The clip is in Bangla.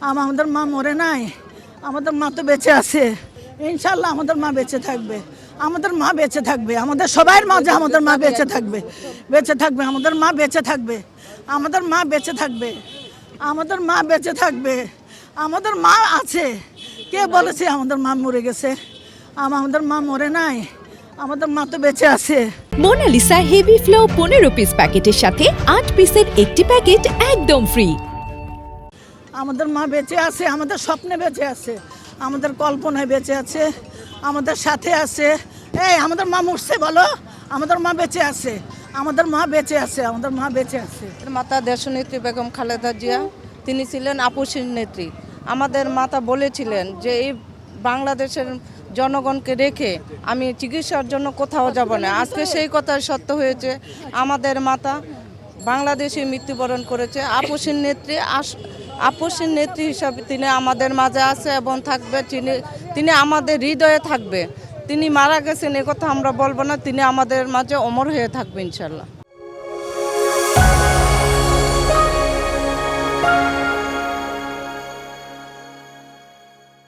আম- আমাদের মা মরে নাই আমাদের মা তো বেঁচে আছে ইনশাল্লাহ আমাদের মা বেঁচে থাকবে আমাদের মা বেঁচে থাকবে আমাদের সবার মাঝে আমাদের মা বেঁচে থাকবে বেঁচে থাকবে আমাদের মা বেঁচে থাকবে আমাদের মা বেঁচে থাকবে আমাদের মা বেঁচে থাকবে আমাদের মা আছে কে বলেছে আমাদের মা মরে গেছে আমাদের মা মরে নাই আমাদের মা তো বেঁচে আছে মোনালিসা হেভি ফ্লো পনেরো পিস প্যাকেটের সাথে আট পিসের একটি প্যাকেট একদম ফ্রি আমাদের মা বেঁচে আছে, আমাদের স্বপ্নে বেঁচে আছে, আমাদের কল্পনায় বেঁচে আছে, আমাদের সাথে আছে। এই, আমাদের মা মরছে বলো, আমাদের মা বেঁচে আছে, আমাদের মা বেঁচে আছে, আমাদের মা বেঁচে আছে। মাতা দেশনেত্রী বেগম খালেদা জিয়া, তিনি ছিলেন আপসীর নেত্রী। আমাদের মাতা বলেছিলেন যে, এই বাংলাদেশের জনগণকে রেখে আমি চিকিৎসার জন্য কোথাও যাব না। আজকে সেই কথা সত্য হয়েছে। আমাদের মাতা বাংলাদেশে মৃত্যুবরণ করেছে। আপসীর নেত্রী আস আপসীর নেত্রী হিসাবে তিনি আমাদের মাঝে আছে এবং থাকবে, তিনি তিনি আমাদের হৃদয়ে থাকবে। তিনি মারা গেছেন, এ কথা আমরা বলব না, তিনি আমাদের মাঝে অমর হয়ে থাকবে, ইনশাল্লাহ।